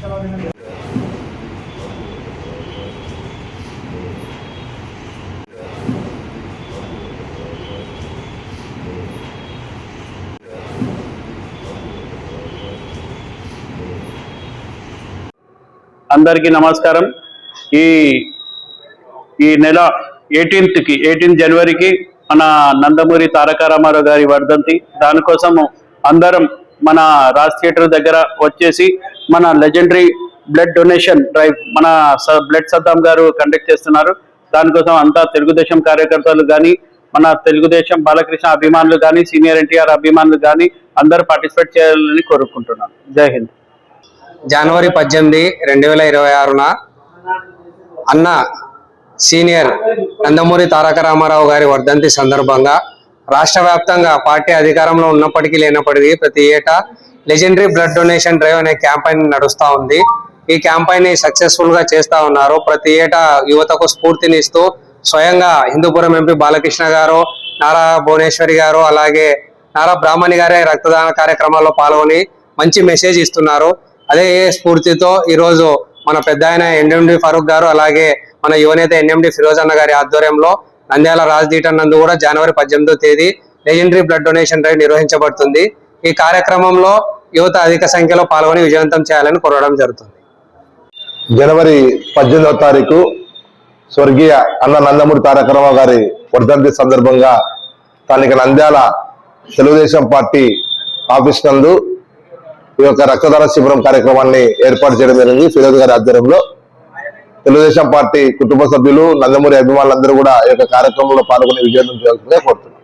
అందరికీ నమస్కారం. ఈ ఈ నెల ఎయిటీన్త్కి ఎయిటీన్త్ జనవరికి మన నందమూరి తారక రామారావు గారి వర్ధంతి. దానికోసము అందరం మన రాజ్ థియేటర్ దగ్గర వచ్చేసి మన లెజెండరీ బ్లడ్ డొనేషన్ డ్రైవ్ మన బ్లడ్ సద్దాం గారు కండక్ట్ చేస్తున్నారు. దానికోసం అంతా తెలుగుదేశం కార్యకర్తలు కానీ మన తెలుగుదేశం బాలకృష్ణ అభిమానులు కానీ సీనియర్ ఎన్టీఆర్ అభిమానులు కానీ అందరూ పార్టిసిపేట్ చేయాలని కోరుకుంటున్నాను. జై హింద్. జనవరి పద్దెనిమిది రెండు వేల ఇరవై ఆరున అన్న సీనియర్ నందమూరి తారక రామారావు గారి వర్ధంతి సందర్భంగా రాష్ట్ర వ్యాప్తంగా పార్టీ అధికారంలో ఉన్నప్పటికీ లేనప్పటికీ ప్రతి ఏటా లెజెండరీ బ్లడ్ డొనేషన్ డ్రైవ్ అనే క్యాంపెయిన్ నడుస్తూ ఉంది. ఈ క్యాంపెయిన్ని సక్సెస్ఫుల్గా చేస్తా ఉన్నారు. ప్రతి ఏటా యువతకు స్ఫూర్తినిస్తూ స్వయంగా హిందూపురం ఎంపీ బాలకృష్ణ గారు నారా భువనేశ్వరి గారు అలాగే నారా బ్రాహ్మణి గారే రక్తదాన కార్యక్రమాల్లో పాల్గొని మంచి మెసేజ్ ఇస్తున్నారు. అదే స్ఫూర్తితో ఈరోజు మన పెద్ద ఆయన ఎన్ఎండి ఫరూక్ గారు అలాగే మన యువనేత ఎన్ఎండి ఫిరోజ్ అన్న గారి ఆధ్వర్యంలో నంద్యాల రాజ్దీటన్ నందు కూడా జనవరి పద్దెనిమిదో తేదీ లెజెండరీ బ్లడ్ డొనేషన్ డ్రైవ్ నిర్వహించబడుతుంది. ఈ కార్యక్రమంలో యువత అధిక సంఖ్యలో పాల్గొని విజయవంతం చేయాలని కోరడం జరుగుతుంది. జనవరి పద్దెనిమిదవ తారీఖు స్వర్గీయ అన్న నందమూరి తారక గారి వర్ధంతి సందర్భంగా స్థానిక నంద్యాల తెలుగుదేశం పార్టీ ఆఫీస్ నందు ఈ యొక్క రక్తదాన శిబిరం కార్యక్రమాన్ని ఏర్పాటు చేయడం జరిగింది. ఫిరోజ్ గారి ఆధ్వర్యంలో తెలుగుదేశం పార్టీ కుటుంబ సభ్యులు నందమూరి అభిమానులందరూ కూడా ఈ యొక్క కార్యక్రమంలో పాల్గొని విజయవంతం చేయాల్సిందే కోరుతున్నాం.